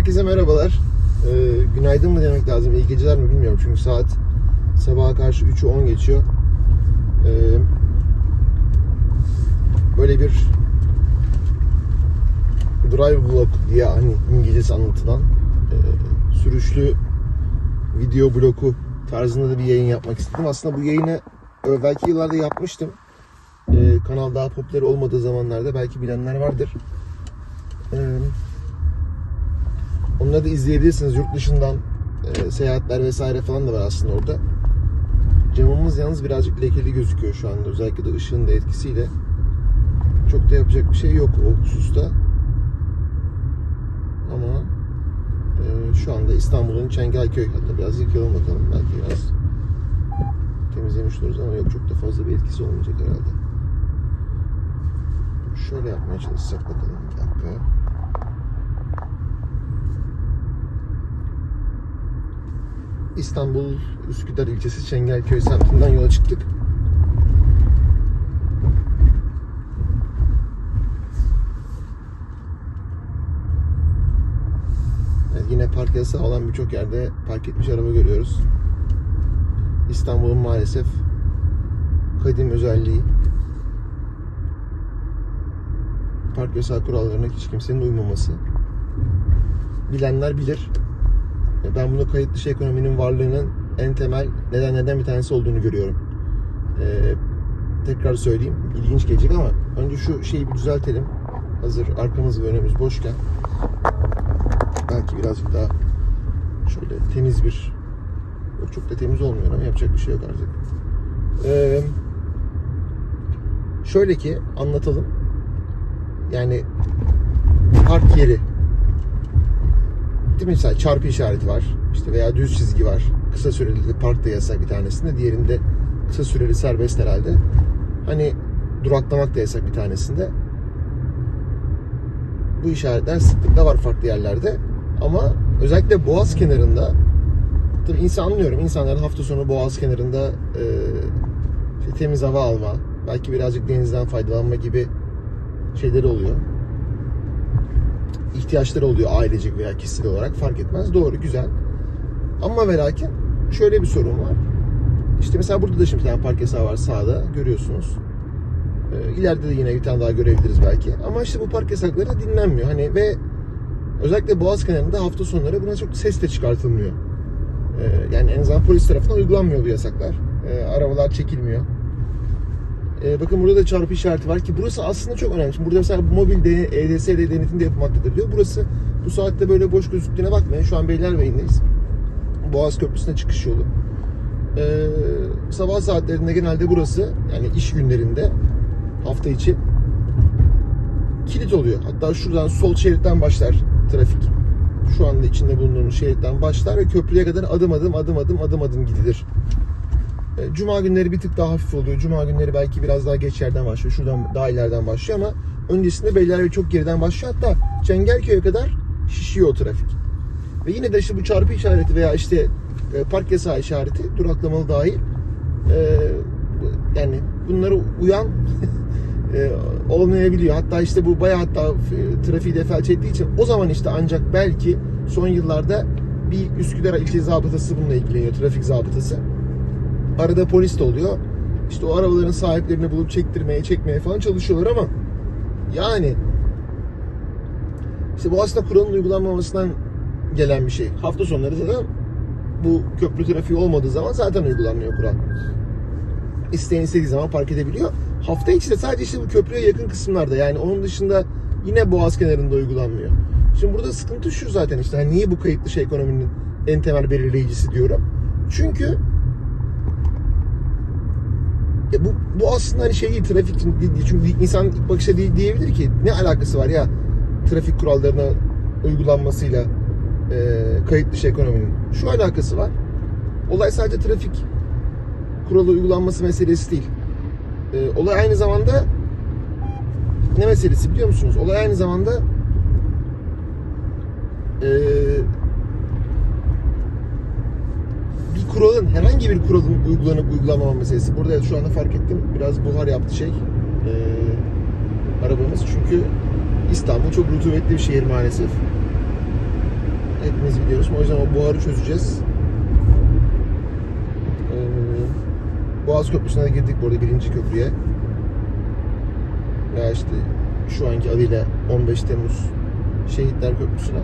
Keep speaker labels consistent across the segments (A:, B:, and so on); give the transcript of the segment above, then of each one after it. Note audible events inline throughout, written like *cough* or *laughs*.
A: Herkese merhabalar. Ee, günaydın mı demek lazım, iyi geceler mi bilmiyorum çünkü saat sabaha karşı 3'ü 10 geçiyor. Ee, böyle bir drive vlog diye hani İngilizcesi anlatılan e, sürüşlü video bloku tarzında da bir yayın yapmak istedim. Aslında bu yayını evvelki yıllarda yapmıştım. Ee, kanal daha popüler olmadığı zamanlarda belki bilenler vardır. Ee, Onları da izleyebilirsiniz. Yurt dışından e, seyahatler vesaire falan da var aslında orada. Camımız yalnız birazcık lekeli gözüküyor şu anda. Özellikle de ışığın da etkisiyle. Çok da yapacak bir şey yok o hususta. Ama e, şu anda İstanbul'un Çengelköy hatta biraz yıkayalım bakalım. Belki biraz temizlemiş oluruz ama yok çok da fazla bir etkisi olmayacak herhalde. Şöyle yapmaya çalışsak bakalım bir dakika. İstanbul Üsküdar ilçesi Çengelköy semtinden yola çıktık. Evet, yine park yasağı olan birçok yerde park etmiş araba görüyoruz. İstanbul'un maalesef kadim özelliği park yasağı kurallarına hiç kimsenin uymaması. Bilenler bilir. Ben bunu kayıt dışı ekonominin varlığının en temel nedenlerden bir tanesi olduğunu görüyorum. Ee, tekrar söyleyeyim, ilginç gelecek ama önce şu şeyi bir düzeltelim. Hazır arkamız ve önümüz boşken. Belki birazcık daha şöyle temiz bir çok da temiz olmuyor ama yapacak bir şey yok artık. Ee, şöyle ki anlatalım. Yani park yeri Mi? Mesela çarpı işareti var. İşte veya düz çizgi var. Kısa süreli de parkta yasak bir tanesinde. Diğerinde kısa süreli serbest herhalde. Hani duraklamak da yasak bir tanesinde. Bu işaretler sıklıkla var farklı yerlerde. Ama özellikle Boğaz kenarında tabii insan anlıyorum. İnsanların hafta sonu Boğaz kenarında e, işte temiz hava alma, belki birazcık denizden faydalanma gibi şeyleri oluyor ihtiyaçları oluyor ailecek veya kişisel olarak fark etmez. Doğru, güzel. Ama ve lakin şöyle bir sorun var. İşte mesela burada da şimdi bir tane park yasağı var sağda görüyorsunuz. Ee, ileride de yine bir tane daha görebiliriz belki. Ama işte bu park yasakları dinlenmiyor. Hani ve özellikle Boğaz kenarında hafta sonları buna çok ses de çıkartılmıyor. Ee, yani en azından polis tarafından uygulanmıyor bu yasaklar. Ee, arabalar çekilmiyor. Ee, bakın burada da çarpı işareti var ki burası aslında çok önemli. Şimdi burada mesela mobil de, EDS denetim de yapılmaktadır diyor. Burası bu saatte böyle boş gözüktüğüne bakmayın. Şu an Beylerbeyi'ndeyiz. Boğaz Köprüsü'ne çıkış yolu. Ee, sabah saatlerinde genelde burası yani iş günlerinde hafta içi kilit oluyor. Hatta şuradan sol şeritten başlar trafik. Şu anda içinde bulunduğumuz şeritten başlar ve köprüye kadar adım adım adım adım adım adım gidilir. E, Cuma günleri bir tık daha hafif oluyor. Cuma günleri belki biraz daha geç yerden başlıyor. Şuradan daha ileriden başlıyor ama öncesinde Beylerbeyi çok geriden başlıyor. Hatta Çengelköy'e kadar şişiyor o trafik. Ve yine de işte bu çarpı işareti veya işte e, park yasağı işareti duraklamalı dahil e, yani bunları uyan *laughs* olmayabiliyor. Hatta işte bu bayağı hatta trafiği de felç ettiği için o zaman işte ancak belki son yıllarda bir Üsküdar ilçe zabıtası bununla ilgileniyor. Trafik zabıtası. Arada polis de oluyor. İşte o arabaların sahiplerini bulup çektirmeye, çekmeye falan çalışıyorlar ama yani işte bu aslında kuralın uygulanmamasından gelen bir şey. Hafta sonları zaten bu köprü trafiği olmadığı zaman zaten uygulanmıyor kural. İsteyen istediği zaman park edebiliyor. Hafta içi de sadece işte bu köprüye yakın kısımlarda yani onun dışında yine boğaz kenarında uygulanmıyor. Şimdi burada sıkıntı şu zaten işte hani niye bu kayıt dışı ekonominin en temel belirleyicisi diyorum. Çünkü ya bu, bu aslında hani şey değil, trafik değil. Çünkü insan ilk bakışta değil, diyebilir ki ne alakası var ya trafik kurallarına uygulanmasıyla e, kayıt dışı ekonominin. Şu alakası var. Olay sadece trafik kuralı uygulanması meselesi değil. E, olay aynı zamanda ne meselesi biliyor musunuz? Olay aynı zamanda e, bir kuralın, herhangi bir kuralın uygulanıp uygulanmama meselesi. Burada şu anda fark ettim biraz buhar yaptı şey e, arabamız. Çünkü İstanbul çok rutubetli bir şehir maalesef. hepimiz biliyoruz. O yüzden o buharı çözeceğiz. Boğaz Köprüsü'ne de girdik bu arada birinci köprüye. Veya işte şu anki adıyla 15 Temmuz Şehitler Köprüsü'ne.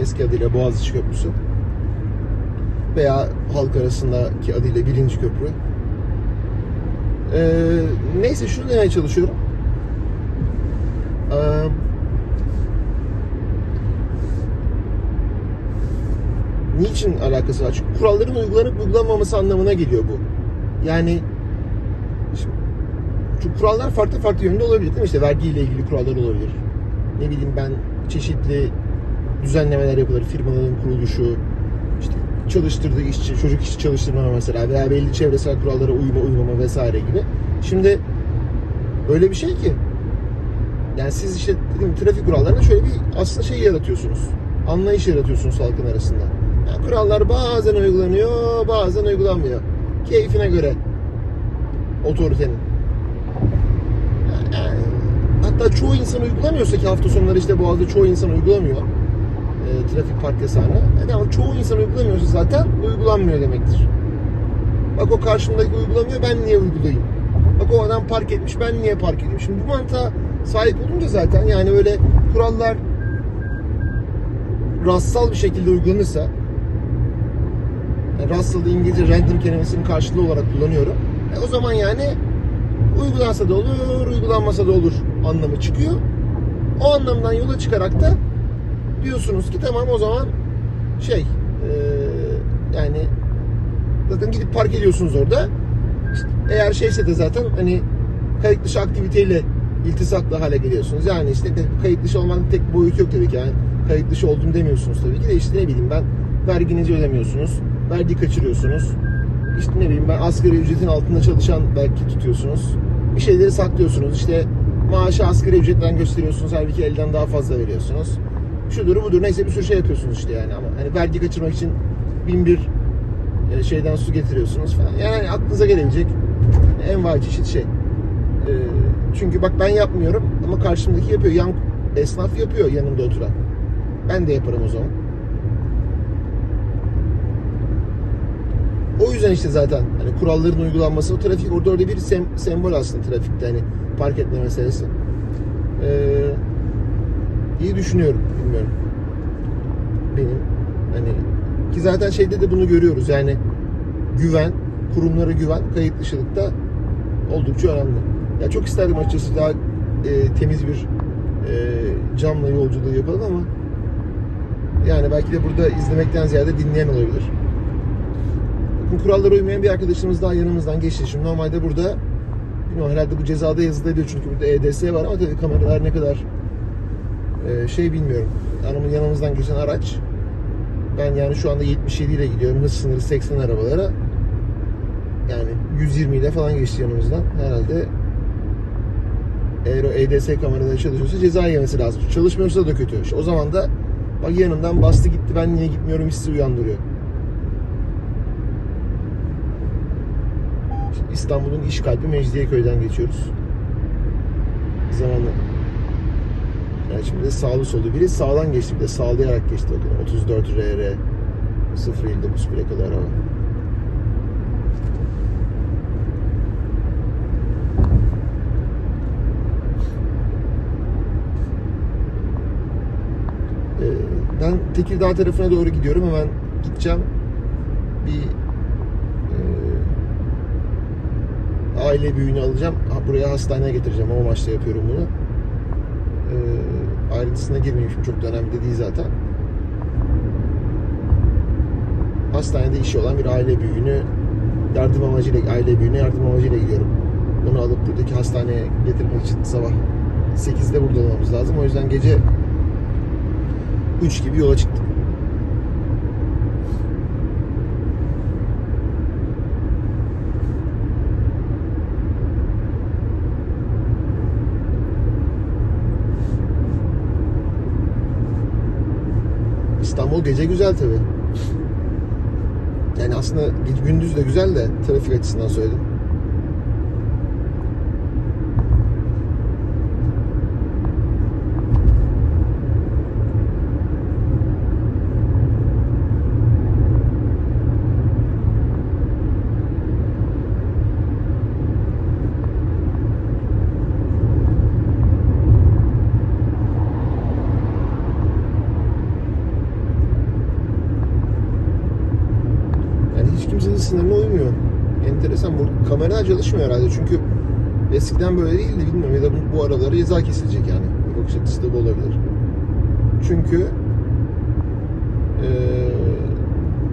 A: Eski adıyla Boğaziçi Köprüsü. Veya halk arasındaki adıyla birinci köprü. Ee, neyse şunu demeye çalışıyorum. Ee, niçin alakası var? Çünkü kuralların uygulanıp uygulanmaması anlamına geliyor bu. Yani şimdi, çünkü kurallar farklı farklı yönde olabilir değil mi? İşte vergiyle ilgili kurallar olabilir. Ne bileyim ben çeşitli düzenlemeler yapılır. Firmaların kuruluşu, çalıştırdığı işçi, çocuk işçi çalıştırmama mesela veya belli çevresel kurallara uyma uymama vesaire gibi. Şimdi öyle bir şey ki yani siz işte dedim trafik kurallarına şöyle bir aslında şey yaratıyorsunuz. Anlayış yaratıyorsunuz halkın arasında. Yani kurallar bazen uygulanıyor, bazen uygulanmıyor. Keyfine göre otoritenin. Yani, hatta çoğu insan uygulamıyorsa ki hafta sonları işte Boğaz'da çoğu insan uygulamıyor e, trafik park yasağını. Yani ama çoğu insan uygulamıyorsa zaten uygulanmıyor demektir. Bak o karşımdaki uygulamıyor ben niye uygulayayım? Bak o adam park etmiş ben niye park edeyim? Şimdi bu mantığa sahip olunca zaten yani öyle kurallar rastsal bir şekilde uygulanırsa yani rastsal da İngilizce random kelimesinin karşılığı olarak kullanıyorum. E o zaman yani uygulansa da olur, uygulanmasa da olur anlamı çıkıyor. O anlamdan yola çıkarak da diyorsunuz ki tamam o zaman şey e, yani zaten gidip park ediyorsunuz orada. İşte eğer şeyse de zaten hani kayıt dışı aktiviteyle iltisaklı hale geliyorsunuz. Yani işte kayıt dışı olmanın tek boyutu yok tabii ki. Yani kayıt dışı oldum demiyorsunuz tabii ki de işte ne bileyim ben verginizi ödemiyorsunuz. Vergi kaçırıyorsunuz. İşte ne bileyim ben asgari ücretin altında çalışan belki tutuyorsunuz. Bir şeyleri saklıyorsunuz. İşte maaşı asgari ücretten gösteriyorsunuz. Halbuki elden daha fazla veriyorsunuz. Şudur budur neyse bir sürü şey yapıyorsunuz işte yani ama hani vergi kaçırmak için bin bir e, şeyden su getiriyorsunuz falan. Yani hani aklınıza gelebilecek en vahşi çeşit şey. E, çünkü bak ben yapmıyorum ama karşımdaki yapıyor. Yan esnaf yapıyor yanımda oturan. Ben de yaparım o zaman. O yüzden işte zaten hani kuralların uygulanması o trafik orada orada bir sem, sembol aslında trafikte hani park etme meselesi. Ee, iyi düşünüyorum bilmiyorum. Benim hani ki zaten şeyde de bunu görüyoruz yani güven, kurumlara güven kayıt dışılıkta oldukça önemli. Ya çok isterdim açıkçası daha e, temiz bir e, camla yolculuğu yapalım ama yani belki de burada izlemekten ziyade dinleyen olabilir. Bakın kurallara uymayan bir arkadaşımız daha yanımızdan geçti. Şimdi normalde burada bilmiyorum herhalde bu cezada yazılıyor çünkü burada EDS var ama tabii kameralar ne kadar e, şey bilmiyorum. Hanımın yanımızdan geçen araç ben yani şu anda 77 ile gidiyorum. Hız sınırı 80 arabalara. Yani 120 ile falan geçti yanımızdan. Herhalde eğer o EDS kamerada çalışıyorsa ceza yemesi lazım. Çalışmıyorsa da kötü. İşte o zaman da bak yanımdan bastı gitti ben niye gitmiyorum hissi uyandırıyor. İşte İstanbul'un iş kalbi Mecidiyeköy'den geçiyoruz. Zamanla. Yani şimdi de sağlı solu biri sağdan geçti bir de sağlayarak geçti bakın 34 RR 059 plakalı araba. Ben Tekirdağ tarafına doğru gidiyorum. Hemen gideceğim. Bir e, aile büyüğünü alacağım. Buraya hastaneye getireceğim. O amaçla yapıyorum bunu. E, ayrıntısına girmeyeyim şimdi çok da önemli de değil zaten. Hastanede işi olan bir aile büyüğünü yardım amacıyla aile büyüğüne yardım amacıyla gidiyorum. Onu alıp buradaki hastaneye getirmek için sabah 8'de burada olmamız lazım. O yüzden gece 3 gibi yola çıktık. İstanbul gece güzel tabi. Yani aslında gündüz de güzel de trafik açısından söyledim. Kimse de sınırına uymuyor. Enteresan. Bu kamera çalışmıyor herhalde çünkü eskiden böyle değildi bilmiyorum ya da bu, bu araları ceza kesilecek yani. Bakış açısı da bu olabilir. Çünkü eee,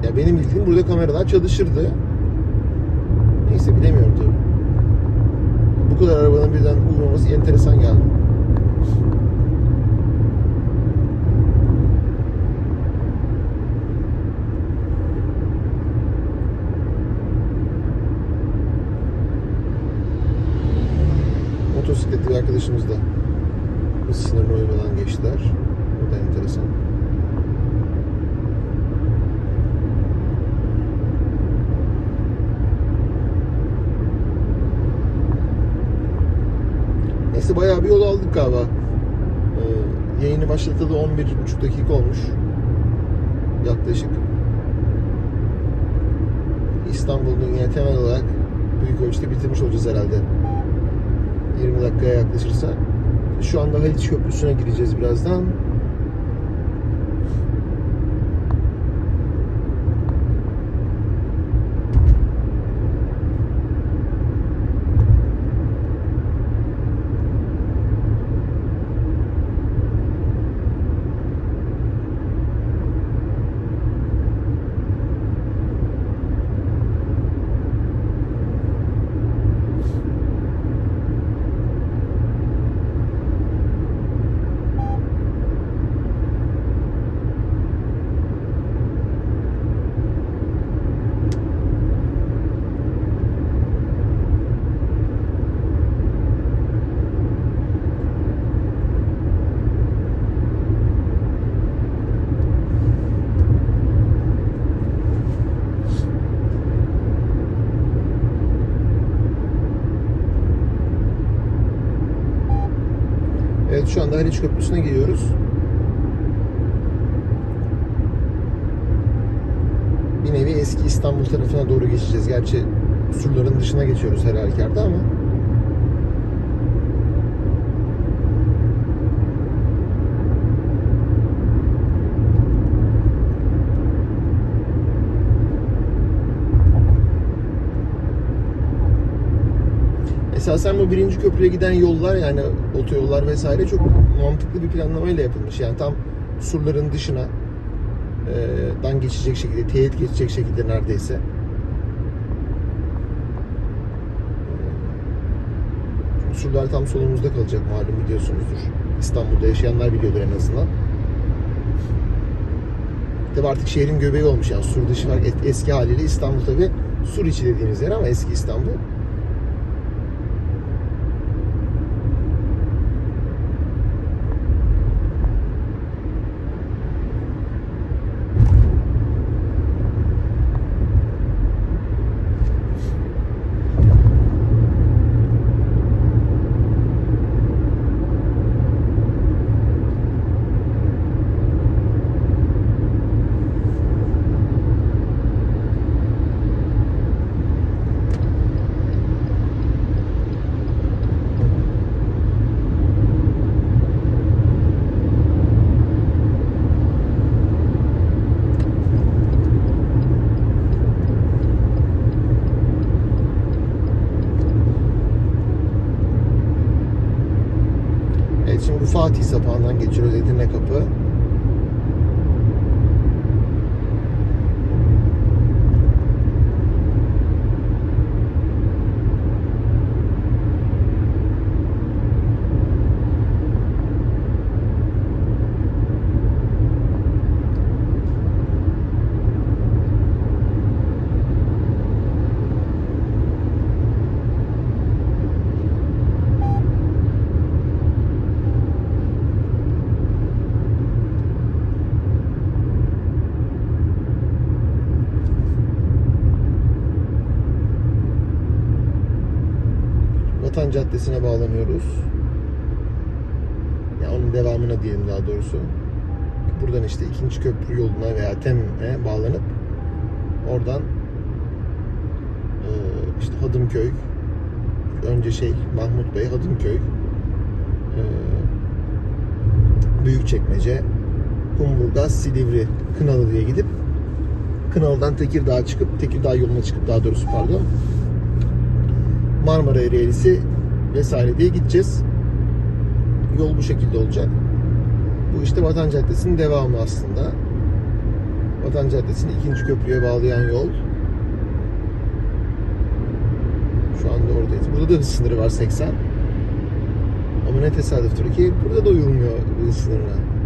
A: ya benim bildiğim burada kameralar çalışırdı. Neyse bilemiyorum tabii. Bu kadar arabanın birden uymaması enteresan geldi. Motosikletli bir arkadaşımız da hız sınırına uymadan geçtiler. Bu da enteresan. Neyse bayağı bir yol aldık galiba. Ee, yayını başlatalı 11,5 dakika olmuş. Yaklaşık. İstanbul'un yine temel olarak büyük ölçüde bitirmiş olacağız herhalde. 20 dakikaya yaklaşırsa. Şu anda Haliç Köprüsü'ne gireceğiz birazdan. Evet şu anda Haliç Köprüsü'ne giriyoruz. Bir nevi eski İstanbul tarafına doğru geçeceğiz. Gerçi surların dışına geçiyoruz her halükarda ama. Esasen bu birinci köprüye giden yollar yani otoyollar vesaire çok mantıklı bir planlamayla yapılmış. Yani tam surların dışına e, dan geçecek şekilde, teğet geçecek şekilde neredeyse. Surlar tam solumuzda kalacak malum biliyorsunuzdur. İstanbul'da yaşayanlar biliyordur en azından. Tabi artık şehrin göbeği olmuş yani sur dışı var. Eski haliyle İstanbul tabi sur içi dediğimiz yer ama eski İstanbul. Evet şimdi bu Fatih Sapağı'ndan geçiyoruz Edirne Kapı. Vatan Caddesi'ne bağlanıyoruz. Ya onun devamına diyelim daha doğrusu. Buradan işte ikinci köprü yoluna veya TEM'e bağlanıp oradan e, işte Hadımköy önce şey Mahmut Bey Hadımköy e, Büyükçekmece Kumburgaz Silivri Kınalı diye gidip Kınalı'dan Tekirdağ'a çıkıp, Tekirdağ yoluna çıkıp daha doğrusu pardon. Marmara Ereğlisi vesaire diye gideceğiz. Yol bu şekilde olacak. Bu işte Vatan Caddesi'nin devamı aslında. Vatan Caddesi'ni ikinci köprüye bağlayan yol. Şu anda oradayız. Burada da hız sınırı var 80. Ama ne tesadüftür ki burada da uyulmuyor hız sınırına.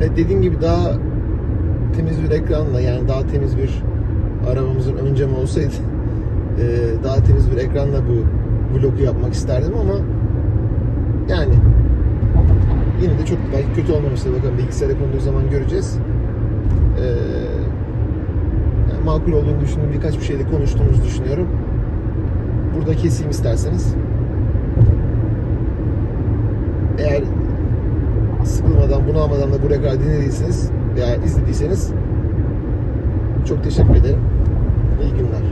A: Evet, dediğim gibi daha temiz bir ekranla yani daha temiz bir arabamızın ön camı olsaydı e, daha temiz bir ekranla bu vlogu yapmak isterdim ama yani yine de çok belki kötü olmamıştır bakalım bilgisayara konduğu zaman göreceğiz. E, yani makul olduğunu düşündüğüm birkaç bir şeyle konuştuğumuzu düşünüyorum. Burada keseyim isterseniz. Eğer sıkılmadan, bunalmadan da buraya kadar dinlediyseniz veya izlediyseniz çok teşekkür ederim. İyi günler.